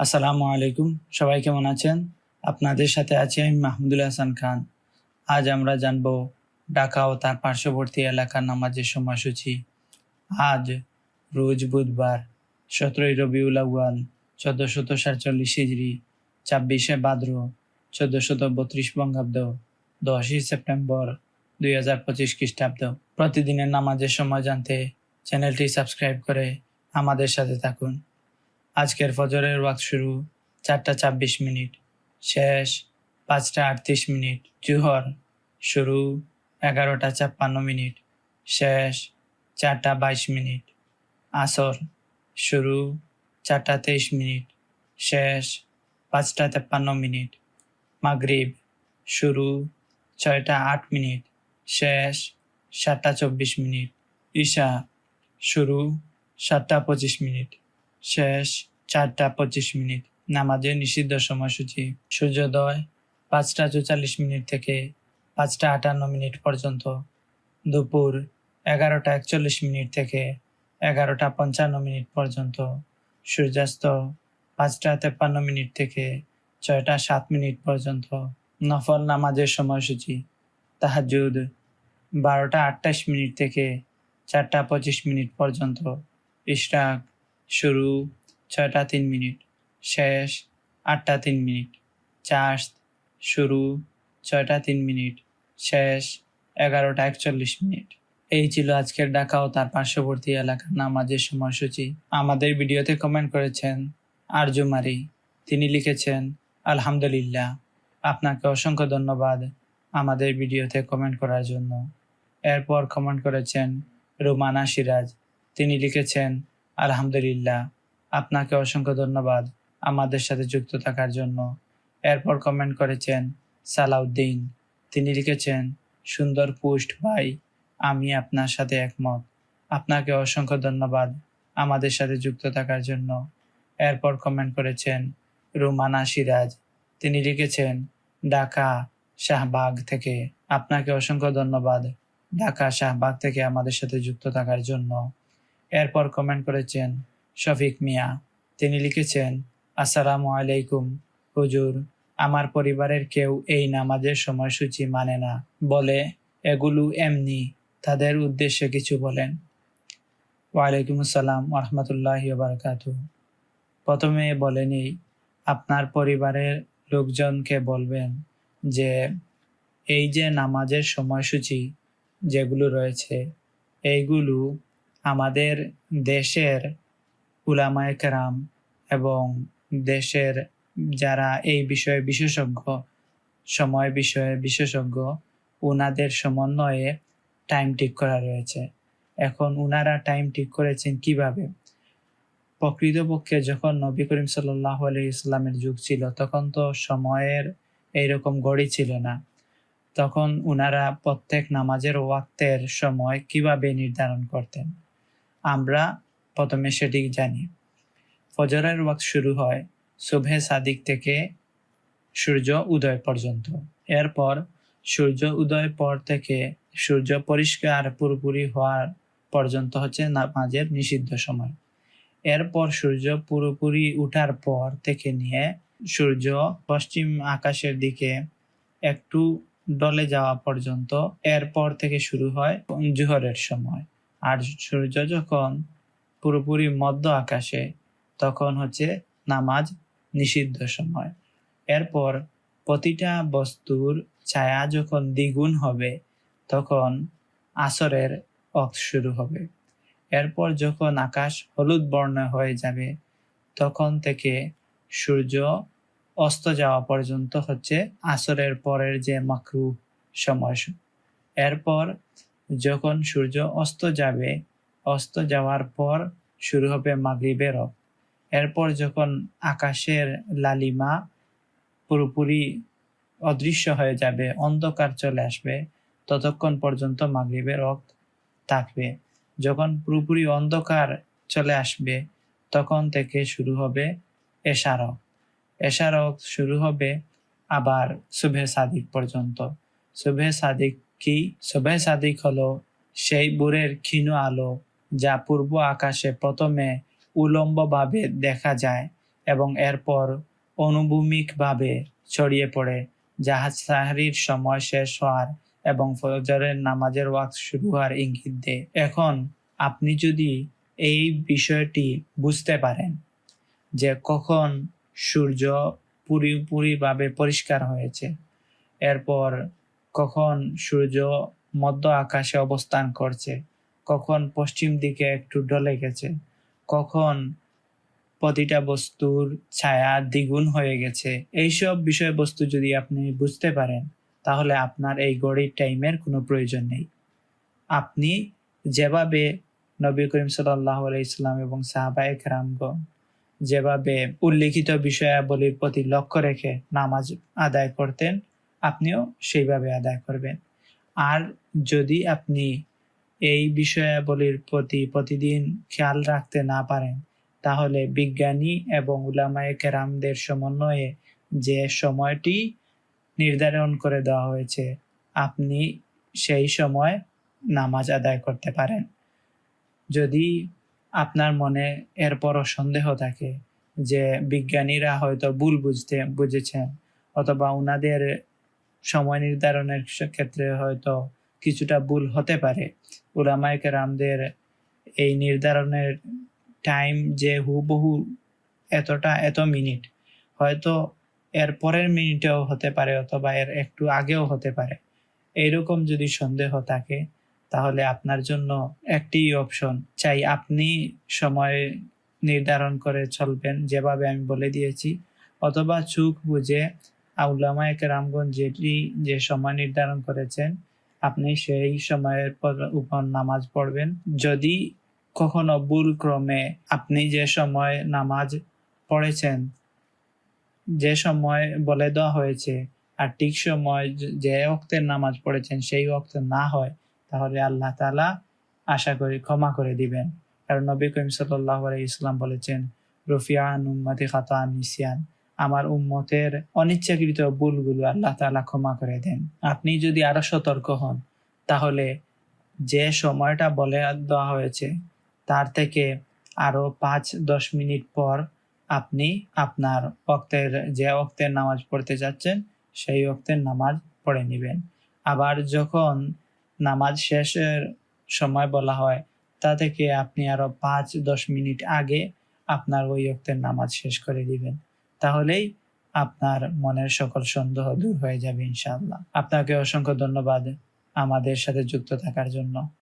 আসসালামু আলাইকুম। সবাই কেমন আছেন? আপনাদের সাথে আছি আমি মাহমুদুল হাসান খান। আজ আমরা জানব ঢাকা ও তার পার্শ্ববর্তী এলাকার নামাজের সময়সূচি। আজ রোজ বুধবার, সতেরোই রবিউল আউয়াল, চোদ্দশত সাতচল্লিশ হিজড়ি ছাব্বিশে ভাদ্র চোদ্দশত বত্রিশ বঙ্গাব্দ, দশই সেপ্টেম্বর দুই হাজার পঁচিশ খ্রিস্টাব্দ। প্রতিদিনের নামাজের সময় জানতে চ্যানেলটি সাবস্ক্রাইব করে আমাদের সাথে থাকুন। আজকের ফজরের ওয়াক্ত শুরু চারটা ছাব্বিশ মিনিট, শেষ পাঁচটা আটত্রিশ মিনিট, জুহর শুরু এগারোটা ছাপ্পান্ন মিনিট, শেষ চারটা বাইশ মিনিট, আসর শুরু চারটা তেইশ মিনিট, শেষ পাঁচটা তেপ্পান্ন মিনিট, মাগরিব শুরু ছয়টা আট মিনিট, শেষ সাতটা চব্বিশ মিনিট, ঈশা শুরু সাতটা পঁচিশ মিনিট। শেষ চারটা পঁচিশ মিনিট। নামাজের নিষিদ্ধ সময়সূচি, সূর্যোদয় পাঁচটা চৌচল্লিশ মিনিট থেকে পাঁচটা আটান্ন মিনিট পর্যন্ত। দুপুর এগারোটা একচল্লিশ মিনিট থেকে এগারোটা পঞ্চান্ন মিনিট পর্যন্ত। সূর্যাস্ত পাঁচটা তেপ্পান্ন মিনিট থেকে ছয়টা সাত মিনিট পর্যন্ত। নফল নামাজের সময়সূচি তাহাজুদ বারোটা আটাইশ মিনিট থেকে চারটা পঁচিশ মিনিট পর্যন্ত। ইশরাক শুরু ছয়টা তিন মিনিট, শেষ আটটা তিন মিনিট চার্জ শুরু ছয়টা তিন মিনিট, শেষ এগারোটা একচল্লিশ মিনিট। এই ছিল আজকের ঢাকা ও তার পার্শ্ববর্তী এলাকার নামাজের সময়সূচি। আমাদের ভিডিওতে কমেন্ট করেছেন আরজুমারি তিনি লিখেছেন, আলহামদুলিল্লাহ, আপনাকে অসংখ্য ধন্যবাদ আমাদের ভিডিওতে কমেন্ট করার জন্য। এরপর কমেন্ট করেছেন রুমানা সিরাজ। তিনি লিখেছেন আলহামদুলিল্লাহ। আপনাকে অসংখ্য ধন্যবাদ আমাদের সাথে যুক্ত থাকার জন্য। এরপর কমেন্ট করেছেন সালাউদ্দিন। তিনি লিখেছেন, সুন্দর পোস্ট ভাই, আমি আপনার সাথে একমত। আপনাকে অসংখ্য ধন্যবাদ আমাদের সাথে যুক্ত থাকার জন্য। এরপর কমেন্ট করেছেন, রুমানা সিরাজ। তিনি লিখেছেন, ঢাকা শাহবাগ থেকে। আপনাকে অসংখ্য ধন্যবাদ ঢাকা শাহবাগ থেকে আমাদের সাথে যুক্ত থাকার জন্য। এরপর কমেন্ট করেছেন, শফিক মিয়া, তিনি লিখেছেন, আসসালামু আলাইকুম, হুজুর, আমার পরিবারের কেউ এই নামাজের সময়সূচি মানে না। বলে, এগুলো এমনি, তাদের উদ্দেশ্যে কিছু বলেন। ওয়ালাইকুম আসসালাম রহমতুল্লাহ বারকাত প্রথমে বলেনি আপনার পরিবারের লোকজনকে বলবেন যে, এই যে নামাজের সময়সূচি যেগুলো রয়েছে, এইগুলো আমাদের দেশের উলামায়ে কেরাম এবং দেশের যারা এই বিষয়ে বিশেষজ্ঞ, সময় বিষয়ে বিশেষজ্ঞ ওনাদের সমন্বয়ে টাইম ঠিক করা রয়েছে। এখন উনারা টাইম ঠিক করেছেন কীভাবে? প্রকৃতপক্ষে যখন নবী করিম সাল্লাহ আলি ইসলামের যুগ ছিল, তখন তো সময়ের এইরকম গড়ি ছিল না। তখন উনারা প্রত্যেক নামাজের ওয়াক্তের সময় কীভাবে নির্ধারণ করতেন? আমরা প্রথমে সেটি জানি। ফজরের ওয়াক্ত শুরু হয় শুভে সাদিক থেকে সূর্য উদয় পর্যন্ত। এরপর সূর্য উদয় পর থেকে সূর্য পরিষ্কার পুরোপুরি হওয়ার পর্যন্ত হচ্ছে নামাজের নিষিদ্ধ সময়। এরপর সূর্য পুরোপুরি উঠার পর থেকে নিয়ে সূর্য পশ্চিম আকাশের দিকে একটু ডলে যাওয়া পর্যন্ত এরপর থেকে শুরু হয় জোহরের সময়। আর সূর্য যখন পুরোপুরি মধ্য আকাশে, তখন হচ্ছে নামাজ নিষিদ্ধ সময়। এরপর প্রতিটা বস্তুর ছায়া যখন দ্বিগুণ হবে, তখন আসরের অক্ষ শুরু হবে। এরপর যখন আকাশ হলুদ বর্ণ হয়ে যাবে, তখন থেকে সূর্য অস্ত যাওয়া পর্যন্ত হচ্ছে আসরের পরের যে মাকরু সময়। এরপর যখন সূর্য অস্ত যাবে, অস্ত যাওয়ার পর শুরু হবে মাগরিবের রব। এরপর যখন আকাশের লালিমা পুরোপুরি অদৃশ্য হয়ে যাবে, অন্ধকার চলে আসবে, ততক্ষণ পর্যন্ত মাগরিবের রক্ত থাকবে। যখন পুরোপুরি অন্ধকার চলে আসবে, তখন থেকে শুরু হবে এশারক এশারক শুরু হবে আবার শুভে সাদিক পর্যন্ত। শুভে সাদিক কি? শুভে সাদিক হলো, সেই বুড়ের ক্ষীণ আলো, যা পূর্ব আকাশে প্রথমে উলম্বভাবে দেখা যায় এবং এরপর অনুভূমিকভাবে ছড়িয়ে পড়ে। জাহাজ সাহারির সময় শেষ হওয়ার এবং ফজরের নামাজের ওয়াক্ত শুরু হওয়ার ইঙ্গিত দেয় এখন আপনি যদি এই বিষয়টি বুঝতে পারেন যে কখন সূর্য পুরোপুরিভাবে পরিষ্কার হয়েছে, এরপর কখন সূর্য মধ্য আকাশে অবস্থান করছে, কখন পশ্চিম দিকে একটু ডলে গেছে, কখন প্রতিটা বস্তুর ছায়া দ্বিগুণ হয়ে গেছে। এইসব বিষয়বস্তু যদি আপনি বুঝতে পারেন, তাহলে আপনার এই গড়ির টাইমের কোনো প্রয়োজন নেই। আপনি যেভাবে নবী করিম সাল্লাহ ইসলাম এবং সাহাবায়ক রামগণ যেভাবে উল্লিখিত বিষয়াবলীর প্রতি লক্ষ্য রেখে নামাজ আদায় করতেন আপনিও সেইভাবে আদায় করবেন। আর যদি আপনি এই বিষয়াবলীর প্রতি প্রতিদিন খেয়াল রাখতে না পারেন, তাহলে বিজ্ঞানী এবং উলামায়ে কেরামদের সমন্বয়ে যে সময়টি নির্ধারণ করে দেওয়া হয়েছে, আপনি সেই সময় নামাজ আদায় করতে পারেন। যদি আপনার মনে এরপরও সন্দেহ থাকে যে বিজ্ঞানীরা হয়তো ভুল বুঝতে, বুঝেছেন অথবা ওনাদের সময় নির্ধারণের ক্ষেত্রে হয়তো কিছুটা ভুল হতে পারে। উলামায়ে কেরামদের এই নির্ধারণের টাইম যে হুবহু এতটা, এত মিনিট হয়তো এর পরের মিনিটেও হতে পারে অথবা এর একটু আগেও হতে পারে। এইরকম যদি সন্দেহ থাকে, তাহলে আপনার জন্য একটি অপশন চাই আপনি সময় নির্ধারণ করে চলবেন, যেভাবে আমি বলে দিয়েছি, অথবা চুক বুঝে আউলামায়ে কেরামগঞ্জ যেটি যে সময় নির্ধারণ করেছেন, আপনি সেই সময়ের পর- উপর নামাজ পড়বেন। যদি কখনো ভুল ক্রমে আপনি যে সময় নামাজ পড়েছেন, যে সময় বলে দেওয়া হয়েছে, আর ঠিক সময় যে- যে অক্তের নামাজ পড়েছেন সেই অক্তে না হয়, তাহলে আল্লাহ তালা আশা করি ক্ষমা করে দিবেন। কারণ নবী করিম সাল্লাহ ইসলাম বলেছেন রফিয়ান উম্মতি খাতা নিসিয়ান। আমার উম্মতের অনিচ্ছাকৃত ভুলগুলো আল্লাহ তালা ক্ষমা করে দেন। আপনি যদি আরও সতর্ক হন, তাহলে যে সময়টা বলে দেওয়া হয়েছে, তার থেকে আরও পাঁচ দশ মিনিট পর আপনি আপনার অক্তের যে অক্তের নামাজ পড়তে যাচ্ছেন, সেই অক্তের নামাজ পড়ে নেবেন। আবার যখন নামাজ শেষের সময় বলা হয়, তা থেকে আপনি আরও পাঁচ দশ মিনিট আগে আপনার ওই অক্তের নামাজ শেষ করে দিবেন। তাহলেই আপনার মনের সকল সন্দেহ দূর হয়ে যাবে ইনশাআল্লাহ। আপনাকে অসংখ্য ধন্যবাদ আমাদের সাথে যুক্ত থাকার জন্য।